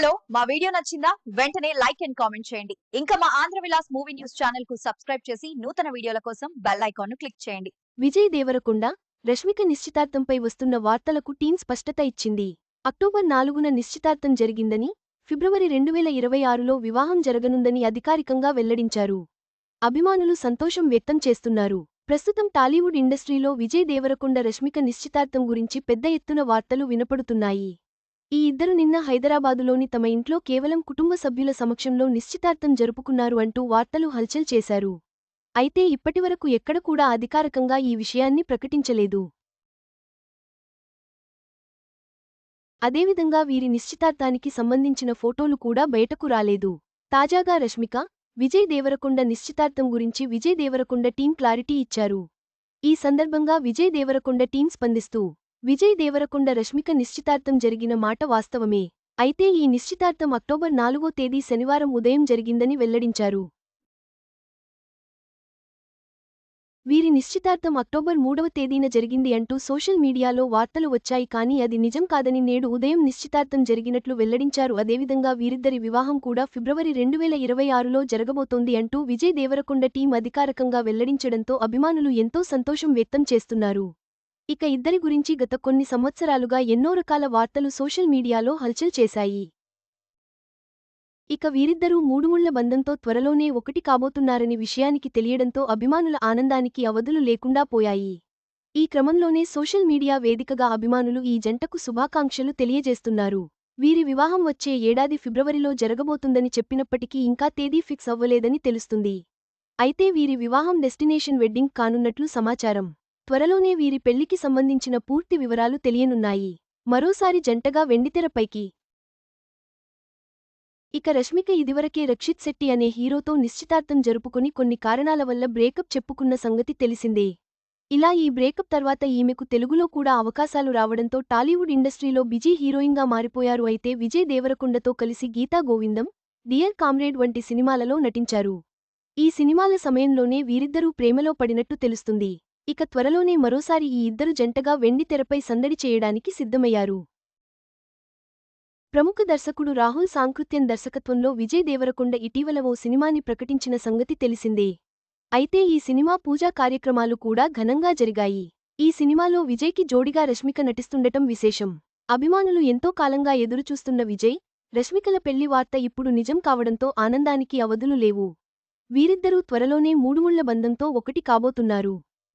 Hello మా video నచ్చిందా? వెంటనే లైక్ అండ్ కామెంట్ చేయండి. ఇంకా మా ఆంధ్ర విలాస్ మూవీ న్యూస్ ఛానల్కు సబ్స్క్రైబ్ చేసి నూతన వీడియోల కోసం బెల్ ఐకాన్ను క్లిక్ చేయండి. విజయ్ దేవరకొండ రష్మిక నిశ్చితార్థంపై వస్తున్న వార్తలకు టీం స్పష్టత ఇచ్చింది. అక్టోబర్ నాలుగున నిశ్చితార్థం జరిగిందని ఫిబ్రవరి రెండు వేల ఇరవై ఆరులో వివాహం జరగనుందని అధికారికంగా వెల్లడించారు. అభిమానులు సంతోషం వ్యక్తం చేస్తున్నారు. ప్రస్తుతం టాలీవుడ్ ఇండస్ట్రీలో విజయ్ దేవరకొండ రష్మిక నిశ్చితార్థం గురించి పెద్ద ఎత్తున వార్తలు వినపడుతున్నాయి. ఈ ఇద్దరు నిన్న హైదరాబాదులోని తమ ఇంట్లో కేవలం కుటుంబ సభ్యుల సమక్షంలో నిశ్చితార్థం జరుపుకున్నారు అంటూ వార్తలు హల్చల్ చేశారు. అయితే ఇప్పటివరకు ఎక్కడ కూడా అధికారికంగా ఈ విషయాన్ని ప్రకటించలేదు. అదేవిధంగా వీరి నిశ్చితార్థానికి సంబంధించిన ఫోటోలు కూడా బయటకు రాలేదు. తాజాగా రష్మిక విజయ్ దేవరకొండ నిశ్చితార్థం గురించి విజయ్ దేవరకొండ టీం క్లారిటీ ఇచ్చారు. ఈ సందర్భంగా విజయ్ దేవరకొండ టీం స్పందిస్తూ విజయ్ దేవరకొండ రష్మిక నిశ్చితార్థం జరిగిన మాట వాస్తవమే. అయితే ఈ నిశ్చితార్థం అక్టోబర్ నాలుగో తేదీ శనివారం ఉదయం జరిగిందని వెల్లడించారు. వీరి నిశ్చితార్థం అక్టోబర్ మూడవ తేదీన జరిగింది అంటూ సోషల్ మీడియాలో వార్తలు వచ్చాయి కానీ అది నిజం కాదని నేడు ఉదయం నిశ్చితార్థం జరిగినట్లు వెల్లడించారు. అదేవిధంగా వీరిద్దరి వివాహం కూడా ఫిబ్రవరి రెండు వేల ఇరవై ఆరులో జరగబోతోంది అంటూ విజయ్ దేవరకొండ టీం అధికారికంగా వెల్లడించడంతో అభిమానులు ఎంతో సంతోషం వ్యక్తం చేస్తున్నారు. ఇక ఇద్దరి గురించి గత కొన్ని సంవత్సరాలుగా ఎన్నో రకాల వార్తలు సోషల్ మీడియాలో హల్చల్ చేశాయి. ఇక వీరిద్దరూ మూడుముళ్ళ బంధంతో త్వరలోనే ఒకటి కాబోతున్నారని విషయానికి తెలియడంతో అభిమానుల ఆనందానికి అవధులు లేకుండా పోయాయి. ఈ క్రమంలోనే సోషల్ మీడియా వేదికగా అభిమానులు ఈ జంటకు శుభాకాంక్షలు తెలియజేస్తున్నారు. వీరి వివాహం వచ్చే ఏడాది ఫిబ్రవరిలో జరగబోతుందని చెప్పినప్పటికీ ఇంకా తేదీ ఫిక్స్ అవ్వలేదని తెలుస్తుంది. అయితే వీరి వివాహం డెస్టినేషన్ వెడ్డింగ్ కానున్నట్లు సమాచారం. త్వరలోనే వీరి పెళ్ళికి సంబంధించిన పూర్తి వివరాలు తెలియనున్నాయి. మరోసారి జంటగా వెండితెరపైకి ఇక రష్మిక ఇదివరకే రక్షిత్ శెట్టి అనే హీరోతో నిశ్చితార్థం జరుపుకుని కొన్ని కారణాల వల్ల బ్రేకప్ చెప్పుకున్న సంగతి తెలిసిందే. ఇలా ఈ బ్రేకప్ తర్వాత ఈమెకు తెలుగులో కూడా అవకాశాలు రావడంతో టాలీవుడ్ ఇండస్ట్రీలో బిజీ హీరోయిన్గా మారిపోయారు అయితే విజయ్ దేవరకొండతో కలిసి గీతా గోవిందం డియర్ కామ్రేడ్ వంటి సినిమాలలో నటించారు. ఈ సినిమాల సమయంలోనే వీరిద్దరూ ప్రేమలో పడినట్టు తెలుస్తుంది. ఇక త్వరలోనే మరోసారి ఈ ఇద్దరు జంటగా వెండి తెరపై సందడి చేయడానికి సిద్ధమయ్యారు. ప్రముఖ దర్శకుడు రాహుల్ సాంకృత్యం దర్శకత్వంలో విజయ్ దేవరకొండ ఇటీవల ఓ సినిమాని ప్రకటించిన సంగతి తెలిసిందే. అయితే ఈ సినిమా పూజా కార్యక్రమాలు కూడా ఘనంగా జరిగాయి. ఈ సినిమాలో విజయ్కి జోడిగా రష్మిక నటిస్తుండటం విశేషం. అభిమానులు ఎంతో కాలంగా ఎదురుచూస్తున్న విజయ్ రష్మికల పెళ్ళి వార్త ఇప్పుడు నిజం కావడంతో ఆనందానికి అవధులు లేవు. వీరిద్దరూ త్వరలోనే మూడుముళ్ళ బంధంతో ఒకటి కాబోతున్నారు.